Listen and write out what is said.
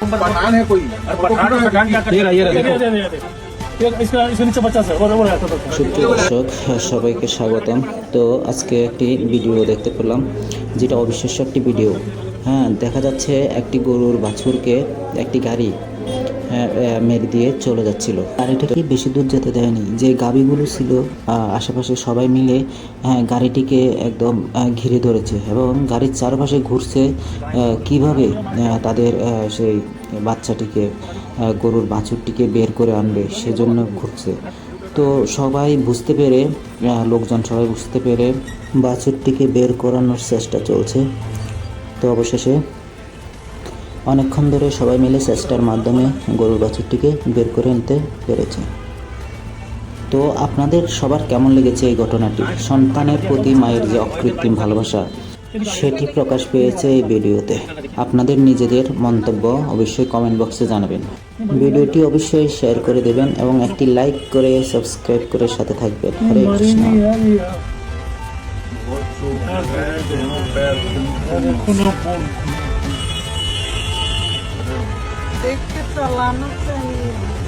पठान है कोई पठान और पठान क्या ये रहा, ये रहा, देखो। दे, दे, दे, दे। ये इसका इसके नीचे बच्चा है वो वो रहता था সুপ্রিয় দর্শক সবাইকে স্বাগতম তো আজকে একটি ভিডিও দেখতে পেলাম যেটা অবিশ্বাস্য একটি ভিডিও হ্যাঁ দেখা যাচ্ছে একটি গরুর বাছুরকে একটি গাড়ি হ্যাঁ, আহ, মেরে দিয়ে চলে যাচ্ছিল। গাড়িটাকে বেশি দূর যেতে দেয়নি। যে গাবিগুলো ছিল আশেপাশে সবাই মিলে হ্যাঁ, গাড়িটিকে একদম ঘিরে ধরেছে এবং গাড়ির চারপাশে ঘুরছে কীভাবে তাদের সেই বাচ্চাটিকে গরুর বাছুরটিকে বের করে আনবে সেজন্য ঘুরছে। তো সবাই বুঝতে পেরে লোকজন সবাই বুঝতে পেরে বাছুরটিকে বের করানোর চেষ্টা চলছে। তো অবশেষে অনেকক্ষণ ধরে সবাই মিলে চেষ্টার মাধ্যমে গরুর বাছুরটিকে বের করে নিতে পেরেছে। তো আপনাদের সবার কেমন লেগেছে এই ঘটনাটি? সন্তানের প্রতি মায়ের যে অকৃত্রিম ভালোবাসা, সেটি প্রকাশ পেয়েছে এই ভিডিওতে। আপনাদের নিজেদের মন্তব্য অবশ্যই কমেন্ট বক্সে জানাবেন। ভিডিওটি অবশ্যই শেয়ার করে দেবেন এবং একটি লাইক করে সাবস্ক্রাইব করে সাথে থাকবেন। হরে Krishna. Deixa pra lá no caminho.